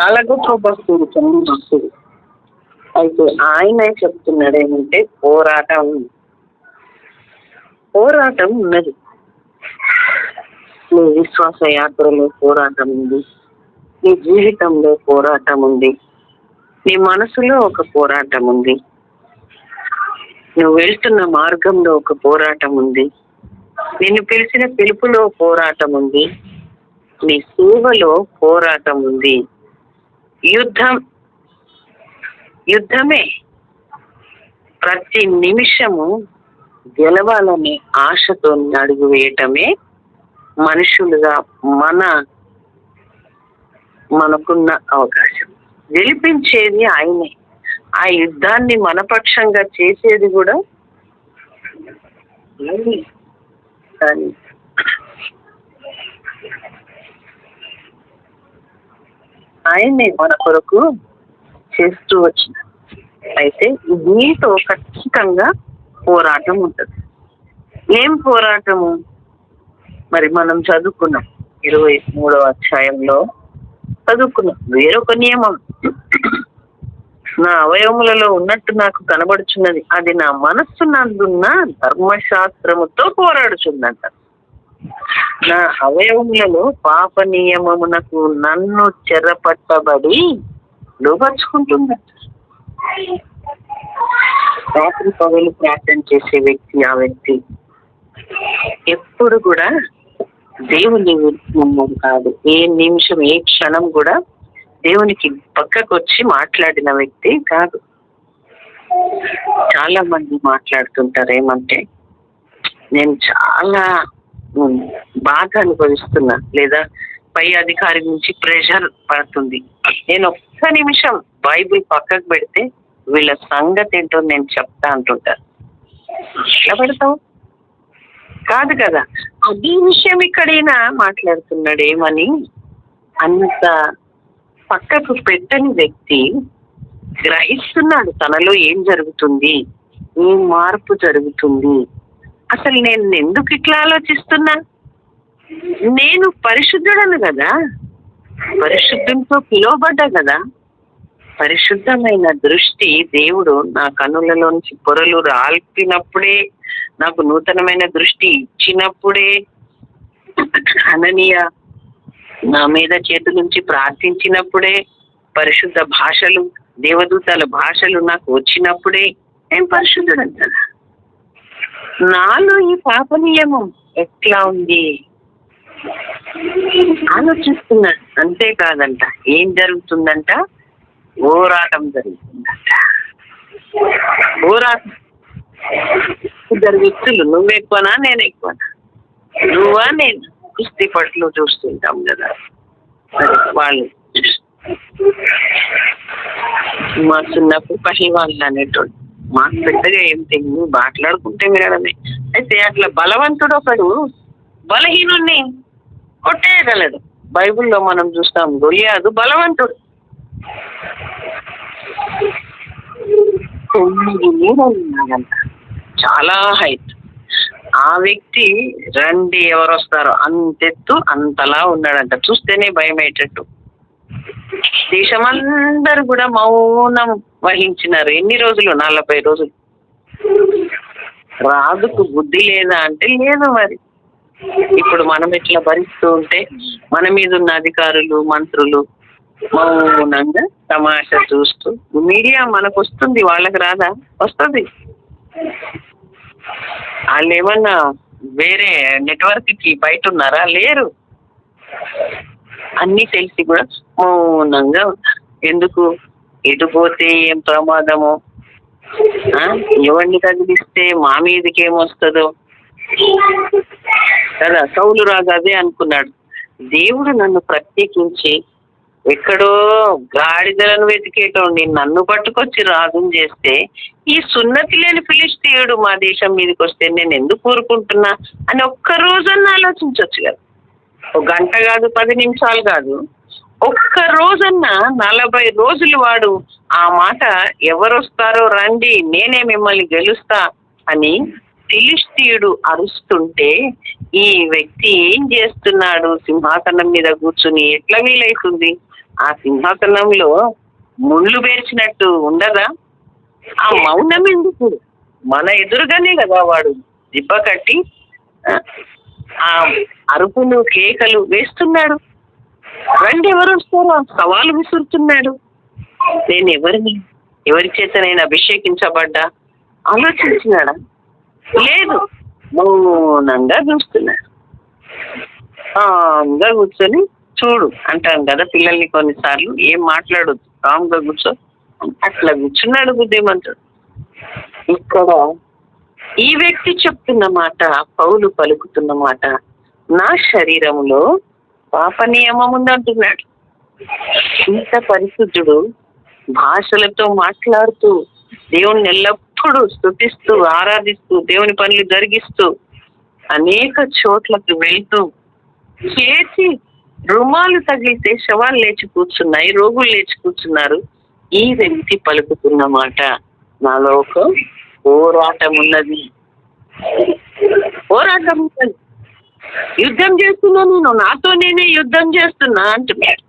చాలా గొప్ప భక్తుడు చాలా భక్తుడు. అయితే ఆయన చెప్తున్నాడు ఏమంటే పోరాటం. పోరాటం ఉన్నది. నీ విశ్వాస యాత్రలో పోరాటం ఉంది. నీ జీవితంలో పోరాటం ఉంది. నీ మనసులో ఒక పోరాటం ఉంది. నువ్వు వెళ్తున్న మార్గంలో ఒక పోరాటం ఉంది. నిన్ను పిలిచిన పిలుపులో పోరాటం ఉంది. నీ సేవలో పోరాటం ఉంది. యుద్ధం యుద్ధమే. ప్రతి నిమిషము గెలవాలనే ఆశతో అడుగు వేయటమే మనుషులుగా మన మనకున్న అవకాశం. గెలిపించేది ఆయనే. ఆ యుద్ధాన్ని మనపక్షంగా చేసేది కూడా ఆయనే. కానీ ఆయనే మన కొరకు చేస్తూ వచ్చిన. అయితే దీంతో ఖచ్చితంగా పోరాటం ఉంటుంది. ఏం పోరాటము? మరి మనం చదువుకున్నాం. ఇరవై మూడవ అధ్యాయంలో చదువుకున్నాం. వేరొక నియమం. నా అవయవములలో ఉన్నట్టు నాకు కనబడుచున్నది. అది నా మనస్సు నందున్న ధర్మశాస్త్రముతో పోరాడుచుందంట. నా అవయవములలో పాప నియమమునకు నన్ను చెరపట్టబడి లోపరుచుకుంటుందంట రాత్రి పగలు ప్రార్థన చేసే వ్యక్తి ఆ వ్యక్తి. ఎప్పుడు కూడా దేవుని నమ్మం కాదు. ఏ నిమిషం ఏ క్షణం కూడా దేవునికి పక్కకు వచ్చి మాట్లాడిన వ్యక్తి కాదు. చాలా మంది మాట్లాడుతుంటారు ఏమంటే నేను చాలా బాధ అనుభవిస్తున్నా లేదా పై అధికారి నుంచి ప్రెషర్ పడుతుంది. నేను ఒక్క నిమిషం బైబిల్ పక్కకు పెడితే వీళ్ళ సంగతి ఏంటో నేను చెప్తా అంటుంటారు ఎట్లా పెడతావు? కాదు కదా అది విషయం ఇక్కడైనా మాట్లాడుతున్నాడు. ఏమని? అంత పక్కకు పెట్టని వ్యక్తి గ్రహిస్తున్నాడు తనలో ఏం జరుగుతుంది? ఏం మార్పు జరుగుతుంది? అసలు నేను ఎందుకు ఇట్లా ఆలోచిస్తున్నా? నేను పరిశుద్ధుడను కదా. పరిశుద్ధంతో పిలువబడ్డా కదా. పరిశుద్ధమైన దృష్టి దేవుడు నా కన్నులలోంచి పొరలు రాల్పినప్పుడే నాకు నూతనమైన దృష్టి ఇచ్చినప్పుడే అననీయ నా మీద చేతి నుంచి ప్రార్థించినప్పుడే పరిశుద్ధ భాషలు దేవదూతల భాషలు నాకు వచ్చినప్పుడే నేను పరిశుద్ధుడంట నాలో ఈ పాప నియమం ఎట్లా ఉంది? ఆలోచిస్తున్నాడు అంతేకాదంట. ఏం జరుగుతుందంట? పోరాటం జరుగుతుందంట. పోరాటం ఇద్దరు వ్యక్తులు నువ్వు ఎక్కువనా నేను ఎక్కువనా? నువ్వా నేను? కుస్తీ పట్లు చూస్తుంటాం కదా. వాళ్ళు మా చిన్నప్పుడు పహివాళ్ళు అనేటువంటి మాకు పెద్దగా ఏం తెలియదు మాట్లాడుకుంటే వినడమే. అయితే అట్లా బలవంతుడు ఒకడు బలహీనుణ్ణి కొట్టేయగలడు. బైబిల్లో మనం చూస్తాం గొలియాదు బలవంతుడు. తొమ్మిది చాలా హైట్. ఆ వ్యక్తి రండి ఎవరు వస్తారో అంతెత్తు అంతలా ఉన్నాడంట. చూస్తేనే భయం అయ్యేటట్టు దేశమందరూ కూడా మౌనం వహించినారు. ఎన్ని రోజులు? నలభై రోజులు. రాజుకు బుద్ధి లేదా అంటే లేదు మరి. ఇప్పుడు మనం ఇట్లా భరిస్తూ ఉంటే మన మీద ఉన్న అధికారులు మంత్రులు మౌనంగా తమాషా చూస్తూ మీడియా మనకు వస్తుంది వాళ్ళకి రాదా? వస్తుంది. వాళ్ళు ఏమన్నా వేరే నెట్వర్క్కి బయట ఉన్నారా? లేరు. అన్ని తెలిసి కూడా మౌనంగా ఎందుకు? ఎటు పోతే ఏం ప్రమాదము? ఆ? ఎవరిని కదిలిస్తే మా మీదకి ఏమొస్తుందో? కదా సౌలు రాజు అదే అనుకున్నాడు. దేవుడు నన్ను ప్రత్యేకించి ఎక్కడో గాడిదలను వెతికేటోండి నన్ను పట్టుకొచ్చి రాజుని చేస్తే ఈ సున్నతి లేని ఫిలిస్తీయుడు మా దేశం మీదకి వస్తే నేను ఎందుకు కూరుకుంటున్నా అని ఒక్క రోజన్నా ఆలోచించవచ్చు కదా. ఒక గంట కాదు పది నిమిషాలు కాదు. ఒక్క రోజన్నా నలభై రోజులు వాడు ఆ మాట ఎవరొస్తారో రండి నేనే మిమ్మల్ని గెలుస్తా అని ఫిలిస్తీయుడు అరుస్తుంటే ఈ వ్యక్తి ఏం చేస్తున్నాడు? సింహాసనం మీద కూర్చుని ఎట్లా వీలైతుంది? ఆ సింహాసనంలో ముళ్ళు పేర్చినట్టు ఉండదా? ఆ మౌనం ఎందుకు? మన ఎదురుగానే కదా వాడు దిబ్బ కట్టి ఆ అరుపులు కేకలు వేస్తున్నాడు. రండి ఎవరు వస్తారో. సవాలు విసురుతున్నాడు. నేను ఎవరిని ఎవరి చేత నేను అభిషేకించబడ్డా? ఆలోచించినాడా? లేదు. మౌనంగా చూస్తున్నాడు. కామ్గా కూర్చొని చూడు అంటాను కదా పిల్లల్ని కొన్నిసార్లు. ఏం మాట్లాడొద్దు. కామ్గా కూర్చో. అట్లా కూర్చున్నాడు బుద్ధిమంతుడు. ఇక్కడ ఈ వ్యక్తి చెప్తున్న మాట పౌలు పలుకుతున్న మాట నా శరీరంలో పాప నియమం ఉందంటున్నాడు ఇంత పరిశుద్ధుడు భాషలతో మాట్లాడుతూ దేవుణ్ణి ఎల్లప్పుడూ స్థుతిస్తూ ఆరాధిస్తూ దేవుని పనులు జరిగిస్తూ అనేక చోట్లకు వెళ్తూ చేసి రుమాలు తగిలితే శవాలు లేచి కూర్చున్నాయి రోగులు లేచి కూర్చున్నారు. ఈ వ్యక్తి పలుకుతున్న మాట నాలో ఒక పోరాటం ఉన్నది పోరాటం ఉన్నది యుద్ధం చేస్తున్నా నేను నాతో నేనే యుద్ధం చేస్తున్నా అంటున్నాడు.